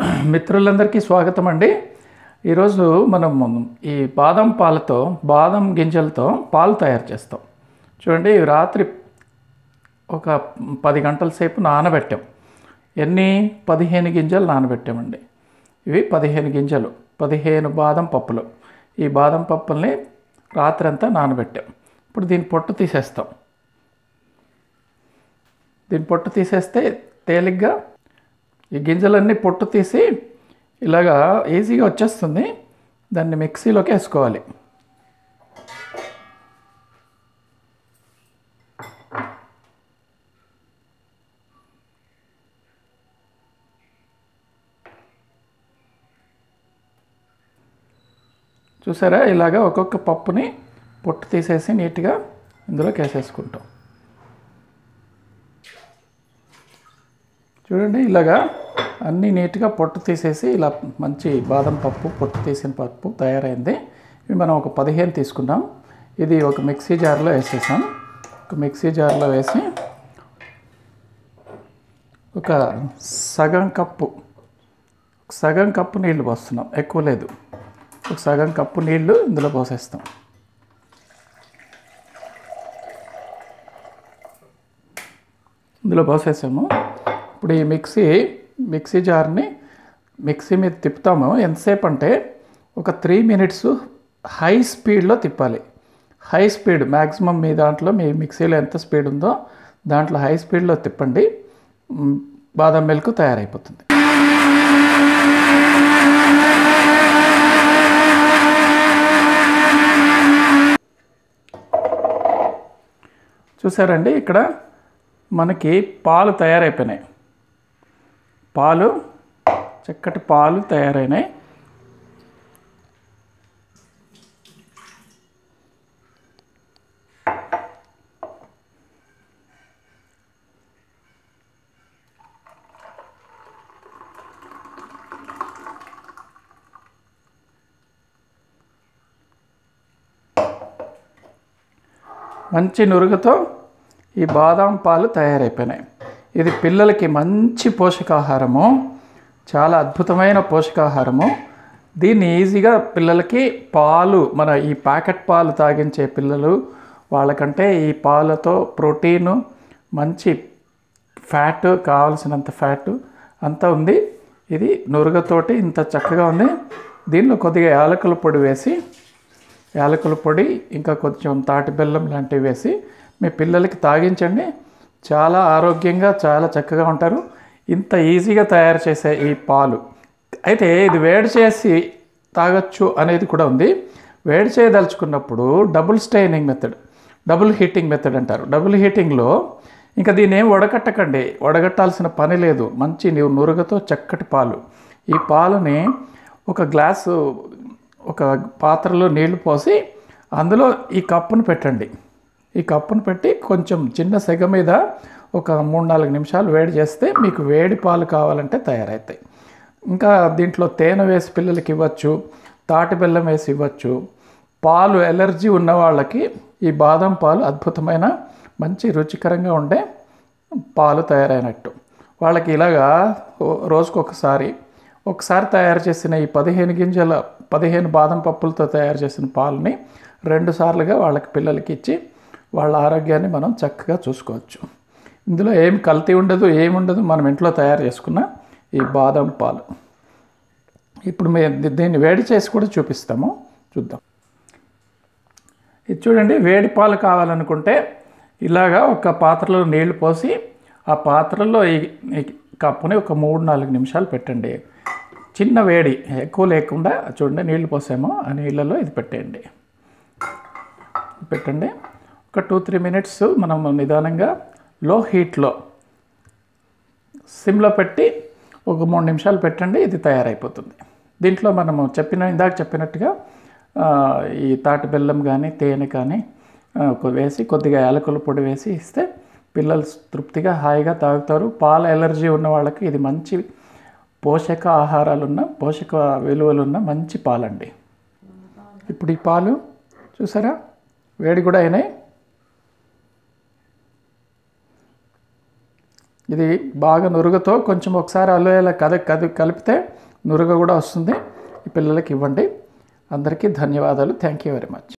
మిత్రులందరికీ స్వాగతం అండి. ఈరోజు మనం ఈ బాదం పాలతో బాదం గింజలతో పాలు తయారు చేస్తాం. చూడండి రాత్రి ఒక పది గంటల సేపు నానబెట్టాం. ఎన్ని? పదిహేను గింజలు నానబెట్టామండి. ఇవి పదిహేను గింజలు పదిహేను బాదం పప్పులు. ఈ బాదం పప్పుల్ని రాత్రంతా నానబెట్టాం. ఇప్పుడు దీని పొట్టు తీసేస్తాం. దీని పొట్టు తీసేస్తే తేలిగ్గా ఈ గింజలన్నీ పొట్టు తీసి ఇలాగా ఈజీగా వచ్చేస్తుంది. దాన్ని మిక్సీలోకి వేసుకోవాలి. చూసారా? ఇలాగా ఒక్కొక్క పప్పుని పొట్టు తీసేసి నీట్గా ఇందులోకి వేసేసుకుంటాం. చూడండి ఇలాగా అన్నీ నీట్గా పొట్టు తీసేసి ఇలా మంచి బాదం పప్పు పొట్టు తీసిన పప్పు తయారైంది. ఇవి మనం ఒక పదిహేను తీసుకున్నాం. ఇది ఒక మిక్సీ జార్లో వేసేసాం. ఒక మిక్సీ జార్లో వేసి ఒక సగం కప్పు సగం కప్పు నీళ్ళు పోస్తున్నాం. ఎక్కువ లేదు. ఒక సగం కప్పు నీళ్ళు ఇందులో పోసేస్తాం. ఇందులో పోసేసాము. ఇప్పుడు ఈ మిక్సీ మిక్సీ జార్ని మిక్సీ మీద తిప్పుతాము. ఎంతసేపు అంటే ఒక త్రీ మినిట్స్ హై స్పీడ్లో తిప్పాలి. హై స్పీడ్ మ్యాక్సిమం మీ దాంట్లో మీ మిక్సీలో ఎంత స్పీడ్ ఉందో దాంట్లో హై స్పీడ్లో తిప్పండి. బాదం మిల్క్ తయారైపోతుంది. చూసారండి? ఇక్కడ మనకి పాలు తయారైపోయినాయి. పాలు చక్కటి పాలు తయారైనాయి. మంచి నురుగుతో ఈ బాదాం పాలు తయారైపోయినాయి. ఇది పిల్లలకి మంచి పోషకాహారము చాలా అద్భుతమైన పోషకాహారము. దీన్ని ఈజీగా పిల్లలకి పాలు మన ఈ ప్యాకెట్ పాలు తాగించే పిల్లలు వాళ్ళకంటే ఈ పాలతో ప్రోటీను మంచి ఫ్యాట్ కావలసినంత ఫ్యాట్ అంతా ఉంది. ఇది నురుగతోటి ఇంత చక్కగా ఉంది. దీనిలో కొద్దిగా యాలకుల పొడి వేసి యాలకుల పొడి ఇంకా కొంచెం తాటి బెల్లం లాంటివి వేసి మీ పిల్లలకి తాగించండి. చాలా ఆరోగ్యంగా చాలా చక్కగా ఉంటారు. ఇంత ఈజీగా తయారు చేసే ఈ పాలు. అయితే ఇది వేడి చేసి తాగొచ్చు అనేది కూడా ఉంది. వేడి చేయదలుచుకున్నప్పుడు double staining method double heating method అంటారు. డబుల్ హీటింగ్లో ఇంకా దీన్ని ఏం వడగట్టకండి వడగట్టాల్సిన పని లేదు. మంచి నీవు నురగతో చక్కటి పాలు. ఈ పాలని ఒక గ్లాసు ఒక పాత్రలో నీళ్ళు పోసి అందులో ఈ కప్పును పెట్టండి. ఈ కప్పును పెట్టి కొంచెం చిన్న సెగ మీద ఒక మూడు నాలుగు నిమిషాలు వేడి చేస్తే మీకు వేడి పాలు కావాలంటే తయారవుతాయి. ఇంకా దీంట్లో తేనె వేసి పిల్లలకి ఇవ్వచ్చు తాటి బెల్లం వేసి ఇవ్వచ్చు. పాలు ఎలర్జీ ఉన్న వాళ్ళకి ఈ బాదం పాలు అద్భుతమైన మంచి రుచికరంగా ఉండే పాలు తయారైనట్టు. వాళ్ళకి ఇలాగా రోజుకొకసారి ఒకసారి తయారు చేసిన ఈ పదిహేను గింజల పదిహేను బాదం పప్పులతో తయారు చేసిన పాలని రెండు సార్లుగా వాళ్ళకి పిల్లలకి ఇచ్చి వాళ్ళ ఆరోగ్యాన్ని మనం చక్కగా చూసుకోవచ్చు. ఇందులో ఏం కల్తీ ఉండదు ఏమి ఉండదు మనం ఇంట్లో తయారు చేసుకున్న ఈ బాదం పాలు. ఇప్పుడు మేము దీన్ని వేడి చేసి కూడా చూపిస్తాము. చూద్దాం. ఇది చూడండి వేడి పాలు కావాలనుకుంటే ఇలాగా ఒక పాత్రలో నీళ్ళు పోసి ఆ పాత్రలో ఈ కప్పుని ఒక మూడు నాలుగు నిమిషాలు పెట్టండి. చిన్న వేడి ఎక్కువ లేకుండా చూడండి నీళ్ళు పోసాము. ఆ నీళ్ళలో ఇది పెట్టేయండి. పెట్టండి. ఒక టూ త్రీ మినిట్స్ మనం నిదానంగా లో హీట్లో సిమ్లో పెట్టి ఒక మూడు నిమిషాలు పెట్టండి ఇది తయారైపోతుంది. దీంట్లో మనము చెప్పిన ఇందాక చెప్పినట్టుగా ఈ తాటి బెల్లం కానీ తేనె కానీ వేసి కొద్దిగా యాలకుల పొడి వేసి ఇస్తే పిల్లలు తృప్తిగా హాయిగా తాగుతారు. పాల ఎలర్జీ ఉన్న వాళ్ళకి ఇది మంచి పోషక ఆహారాలున్న పోషక విలువలున్న మంచి పాలండి. ఇప్పుడు ఈ పాలు చూసారా? వేడి కూడా అయినాయి. ఇది బాగా నురుగుతో కొంచెం ఒకసారి అల్లు కద కది కలిపితే నురుగ కూడా వస్తుంది. ఈ పిల్లలకి ఇవ్వండి. అందరికీ ధన్యవాదాలు. Thank you very much